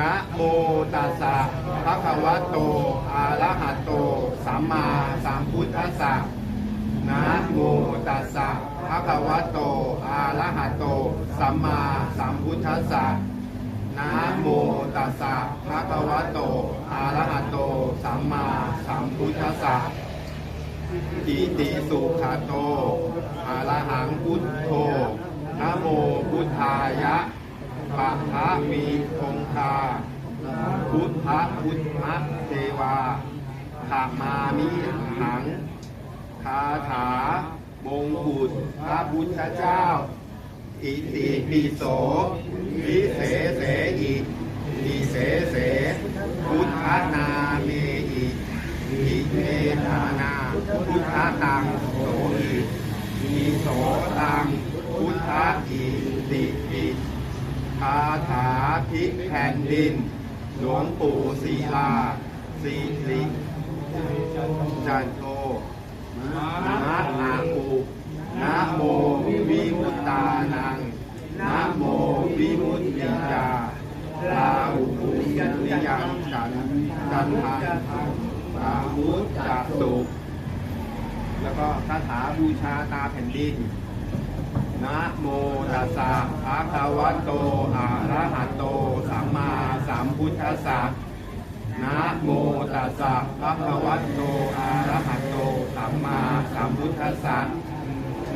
นะโมตัสสะภะคะวะโตอะระหะโต สัมมาสัมพุทธัสสะนะโมตัสสะภะคะวะโตอะระหะโต สัมมาสัมพุทธัสสะนะโมตัสสะภะคะวะโตอะระหะโต สัมมาสัมพุทธัสสะอิติสุขโตอะระหังพุทโธนะโมพุทธายะ ปะทะมีคงคาพุทธพุทธเทวาขะมามิหังคาถามงกุฎพระพุทธเจ้า อิติปิโสวิเศษเสอิอิเสเส พุทธนาเมอิอิเมธานา พุทธตังโสอิอิโส คาถาพิแผ่นดิน หลวงปู่ศิลาสีริจันโทนะอาภูนะโมวิมุตตานังนะโมวิมุตติยาลาอุปุยัญญังฉันจันทังสามุตจักสุแล้วก็คาถาบูชาตาแผ่นดิน นะโมตัสสะภะคะวะโตอะระหะโตสัมมาสัมพุทธัสสะนะโมตัสสะภะคะวะโตอะระหะโตสัมมาสัมพุทธัสสะ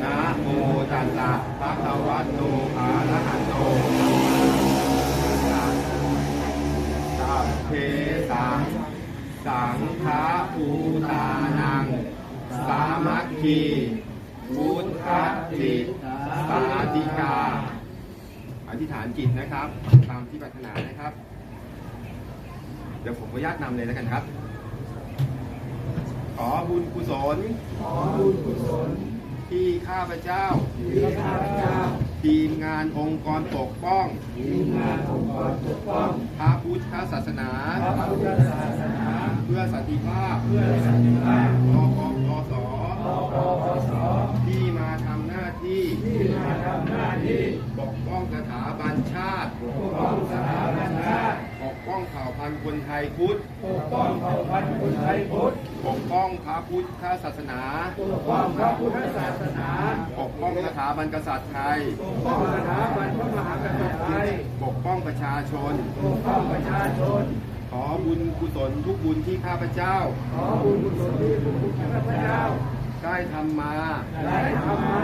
นะโมตัสสะภะคะวะโตอะระหะโตสัมมาสัมพุทธัสสะสัพเพสังสังฆาภูตานัง สามัคคีพุทธจิต สาธิกา อธิษฐานจิตนะครับ ตามที่ปรารถนานะครับ เดี๋ยวผมขออนุญาตนำเลยแล้วกันครับ ขอบุญกุศล ขอบุญกุศล ที่ข้าพเจ้า ที่ข้าพเจ้า ทีมงานองค์กรปกป้อง ทีมงานองค์กรปกป้อง พระพุทธศาสนา พระพุทธศาสนา เพื่อสันติภาพ เพื่อสันติภาพกกพ สถาบันชาติ ปกป้องสถาบันชาติ ปกป้องเผ่าพันธุ์คนไทยพุทธ ปกป้องเผ่าพันธุ์คนไทยพุทธ ปกป้องพระพุทธศาสนา ปกป้องพระพุทธศาสนา ปกป้องสถาบันกษัตริย์ไทย ปกป้องสถาบันพระมหากษัตริย์ไทย ปกป้องประชาชน ปกป้องประชาชนขอบุญกุศลทุกบุญที่ข้าพเจ้า ขอบุญกุศลที่พระพุทธข้าพเจ้า ได้ทำมา ได้ทำมา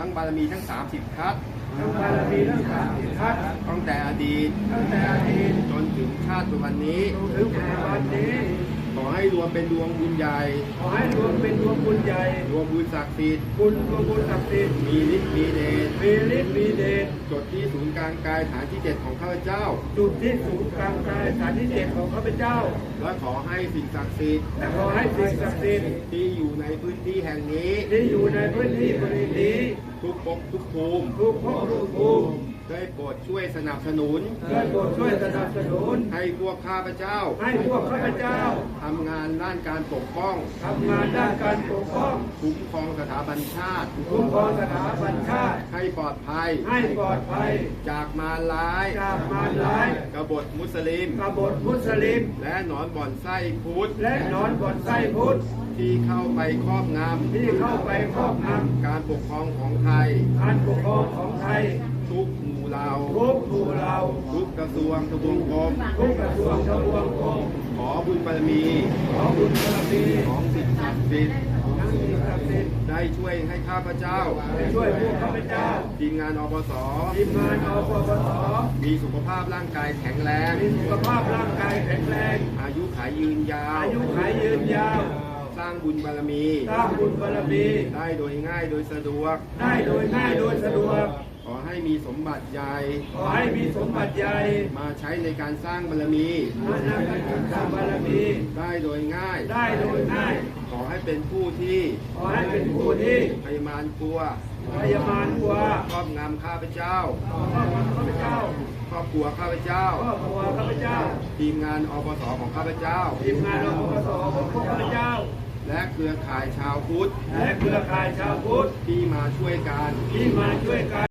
ทั้งบารมีทั้ง 30ทัศน์ทั้งบารมีทั้งสามสิบทัศน์ตั้งแต่อดีตตั้งแต่อดีตจนถึงชาติปัจจุบันนี้จนถึงปัจจุบันนี้ข อให้รวมเป็นดวงบุญใหญ่ ขอให้รวมเป็นดวงบุญใหญ่รวมบุญศักดิ์สิทธิ์ บุญรวมบุญศักดิ์สิทธิ์ มีฤทธิ์มีเดช มีฤทธิ์มีเดช จดที่ศูนย์กลางกายฐานที่เจ็ดของข้าพเจ้า จุดที่ศูนย์กลางกายฐานที่เจ็ดของข้าพเจ้า และขอให้สิ่งศักดิ์สิทธิ์ และขอให้สิ่งศักดิ์สิทธิ์ที่อยู่ในพื้นที่แห่งนี้ ที่อยู่ในพื้นที่บริเวณนี้ ทุกภพทุกภูมิ ทุกภพทุกภูมิ ได้โปรดช่วยสนับสนุน ได้โปรดช่วยสนับสนุน ให้พวกข้าพเจ้า ให้พวกข้าพเจ้าทำงานด้านการปกป้องทำงานด้านการปกป้อง คุ้มครองสถาบันชาติ คุ้มครองสถาบันชาติ ให้ปลอดภัย ให้ปลอดภัย จากมารร้าย จากมารร้ายกบฏมุสลิม กบฏมุสลิม และหนอนบ่อนไส้พุทธ และหนอนบ่อนไส้พุทธที่เข้าไปครอบงที่เข้าไปครอบงำการปกครองของไทยำการปกครองของไทย ทุกหมู่เหล่าทุกหมู่เราทุกกระทรวงทบวงกรมทุกกระทรวงทบวงกรมขอบุญบารมีขอบุญบารมีของสิ่งศักดิ์สิทธิ์ทั้งสิ่งศักดิ์สิทธิ์ได้ช่วยให้ข้าพเจ้าได้ช่วยพวกข้าพเจ้าทีมงานอปสทีมงานอปปสมีสุขภาพร่างกายแข็งแรงมีสุขภาพร่างกายแข็งแรง อายุขายยืนยาว อายุขายยืนยาวสร้างบุญบารมี สร้างบุญบารมี ได้โดยง่ายโดยสะดวก ได้โดยง่ายโดยสะดวก ขอให้มีสมบัติใหญ่ขอให้มีสมบัติใหญ่มาใช้ในการสร้างบารมีมานาการสร้างบารมี ได้โดยง่าย ได้โดยง่าย ขอให้เป็นผู้ที่ ขอให้เป็นผู้ที่พยามารกลัวพยามารกลัวครอบงำข้าพเจ้าต่อข้าข้าพเจ้าครอบครัวข้าพเจ้าครอบครัวข้าพเจ้า ทีมงานอปสของข้าพเจ้า ทีมงานอปปสของพวกข้าพเจ้าและเครือข่ายชาวพุทธ และเครือข่ายชาวพุทธ ที่มาช่วยกัน ที่มาช่วยกัน